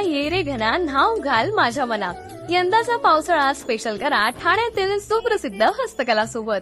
घना नाव घाल माझ्या मना यंदाचा पावसाळा स्पेशल करा ठाण्यातील सुप्रसिद्ध हस्तकला सोबत.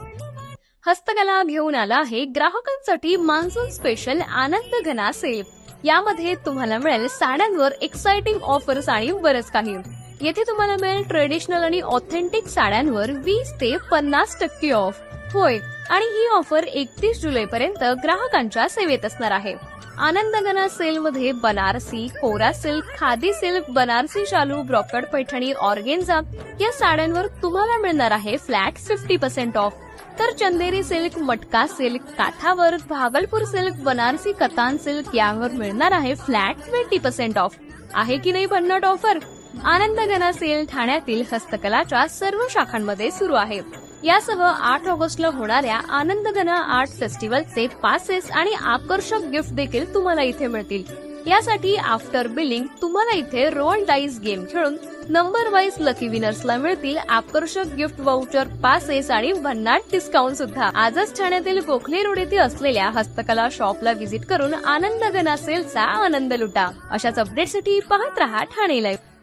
हस्तकला घेऊन आला आहे ग्राहकांसाठी मान्सून स्पेशल आनंद घना सेल. यामध्ये तुम्हाला मिळेल साड्यांवर एक्साइटिंग ऑफर्स आणि बरंच काही. येथे तुम्हाला मिळेल ट्रेडिशनल आणि ऑथेंटिक साड्यांवर वीस ते पन्नास टक्के ऑफ होय आणि ही ऑफर एकतीस जुलै पर्यंत ग्राहकांच्या सेवेत असणार आहे. आनंदगना सेल मध्ये बनारसी कोरा सिल्क खादी सिल्क बनारसी शालू ब्रॉकड पैठणी ऑर्गेन्झा या साड्यांवर तुम्हाला मिळणार आहे फ्लॅट फिफ्टी पर्सेंट ऑफ. तर चंदेरी सिल्क मटका सिल्क काठावर भागलपूर सिल्क बनारसी कतान सिल्क यावर मिळणार आहे फ्लॅट ट्वेंटी पर्सेंट ऑफ. आहे की नाही भन्नाट ऑफर आनंदगना सेल ठाण्यातील हस्तकलाच्या सर्व शाखांमध्ये सुरू आहे. यासह आठ ऑगस्टला होणाऱ्या आनंदगना आर्ट फेस्टिवलचे पासेस आणि आकर्षक गिफ्ट देखील तुम्हाला इथे मिळतील. यासाठी आफ्टर बिलिंग तुम्हाला इथे रोल डाईस गेम खेळून नंबर वाईज लकी विनर्सला मिळतील आकर्षक गिफ्ट वाउचर पासेस आणि भन्नाट डिस्काउंट सुद्धा. आजच ठाण्यातील गोखले रोड येथे असलेल्या हस्तकला शॉपला व्हिजिट करून आनंदगना सेलचा आनंद लुटा. अशाच अपडेटसाठी पाहत रहा ठाणे लाईव्ह